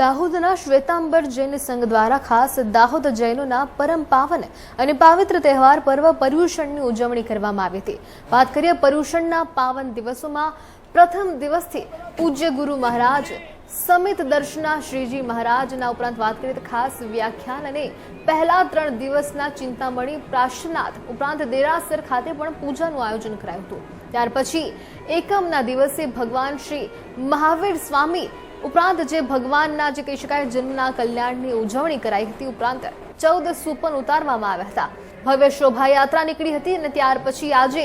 દાહોદના શ્વેતાંબર જૈન સંઘ દ્વારા ખાસ દાહોદ જૈનોના પરમ પાવન અને પાવિત્ર તહેવાર પર્વ પર્યુષણની ઉજવણી કરવામાં આવી હતી. વાત કરીએ પર્યુષણના પાવન દિવસોમાં પ્રથમ દિવસથી પૂજ્ય ગુરુ મહારાજ, સમિત દર્શના શ્રીજી મહારાજના ઉપરાંત વાત કરીએ તો ખાસ વ્યાખ્યાન અને પહેલા ત્રણ દિવસના ચિંતામણી પ્રાશનાથ ઉપરાંત દેરાસર ખાતે પણ પૂજાનું આયોજન કરાયું હતું. ત્યાર પછી એકમના દિવસે ભગવાન શ્રી મહાવીર સ્વામી ઉપરાંત જે ભગવાનના જે કહી શકાય જન્મના કલ્યાણની ઉજવણી કરાઈ હતી, ઉપરાંત ચૌદ સુપન ઉતારવામાં આવ્યા હતા. ભવ્ય શોભાયાત્રા નીકળી હતી અને ત્યાર પછી આજે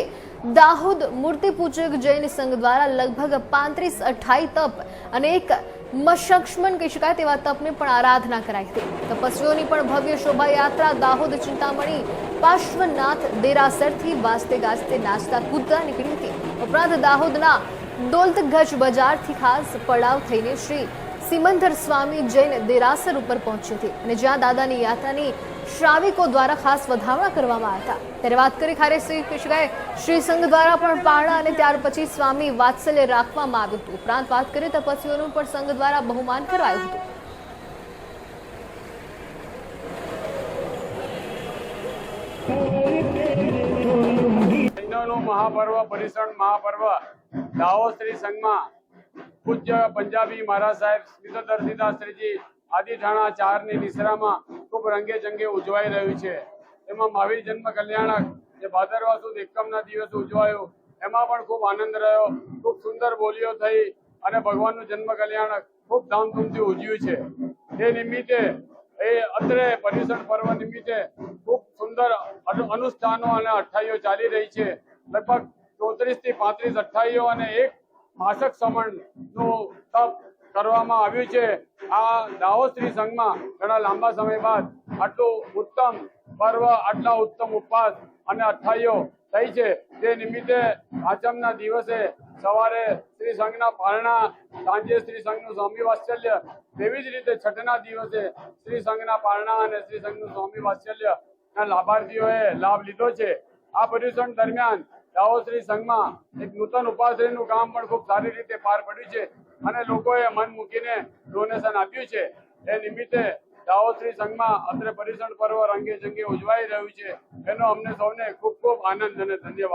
દાહોદ મૂર્તિ પૂજક જૈન સંઘ દ્વારા લગભગ પાંત્રીસ અઠાઈ તપ અને એક મશક્ષ્મન કહી શકાય તેવા તપની પણ આરાધના કરાઈ હતી. તપસ્વીઓની પણ ભવ્ય શોભાયાત્રા દાહોદ ચિંતામણી, પાર્શ્વનાથ, દેરાસરથી વાસ્તે ગાજતે નાચતા કૂદતા નીકળી હતી. ઉપરાંત દાહોદના દોલતગજ બજારથી ખાસ પડાવ થઈને શ્રી સિમંદર સ્વામી જૈન દેરાસર ઉપર પહોંચી હતી અને જ્યાં દાદાની યાત્રાની શ્રાવિકો દ્વારા ખાસ વધામણા કરવામાં હતા. ત્યારે વાત કરી ખારે શ્રી કૃષ્ણએ શ્રી સંઘ દ્વારા પણ પારણા અને ત્યાર પછી સ્વામી વાત્સલ્ય રાખવામાં આવ્યું હતું. ઉપરાંત વાત કરીએ તપસ્વીઓનું પણ સંઘ દ્વારા બહુમાન કરાયું હતું. જૈનોનું મહાપર્વ પરિસણ મહાપર્વ દાહોદ શ્રી સંઘમાં પૂજ્ય પંજાબી મહારાજ સાહેબ સ્મિતદર્શિતા શ્રીજી આદિ ઠાણા ચારની નિસરામાં ખૂબ રંગે ચંગે ઉજવાઈ રહ્યું છે. એમાં મહાવીર જન્મ કલ્યાણક જે ભાદરવા સુદ એકમના દિવસે ઉજવાયું, એમાં પણ ખૂબ આનંદ રહ્યો, ખૂબ સુંદર બોલીઓ થઈ અને ભગવાનનું જન્મ કલ્યાણક ખૂબ ધામધૂમથી ઉજવ્યું છે. તે નિમિત્તે, એ અત્રે પર્યુષણ પર્વ નિમિત્તે ખૂબ સુંદર અનુષ્ઠાનો અને અઠ્ઠાઈઓ ચાલી રહી છે. લગભગ ચોત્રીસથી પાંત્રીસ અઠ્ઠાઈઓ અને એક માસક સમણનું તપ કરવામાં આવ્યું છે. આ દાહોદ શ્રી સંઘમાં ઘણા લાંબા સમય બાદ આટલું ઉત્તમ પર્વ, આટલા ઉત્તમ ઉપવાસ અને અઠાઈઓ થઈ છે. તે નિમિત્તે આચમના દિવસે સવારે શ્રી સંઘના પારણા, સાંજે શ્રી સંઘનું સ્વામી વાત્સલ્ય, તેવી જ રીતે છઠના દિવસે શ્રી સંઘના પારણા અને શ્રી સંઘનું સ્વામી વાત્સલ્ય લાભાર્થીઓએ લાભ લીધો છે. આ પર્યુષણ દરમિયાન દાહોદ સંઘમાં એક નૂતન ઉપાશ્રયનું કામ પણ ખૂબ સારી રીતે પાર પડ્યું છે અને લોકોએ મન મૂકીને ડોનેશન આપ્યું છે. એ નિમિત્તે દાહોદ શ્રી સંઘમાં અત્રે પર્યુષણ પર્વ રંગે ચંગે ઉજવાઈ રહ્યું છે. એનો અમને સૌને ખૂબ ખૂબ આનંદ અને ધન્યવાદ.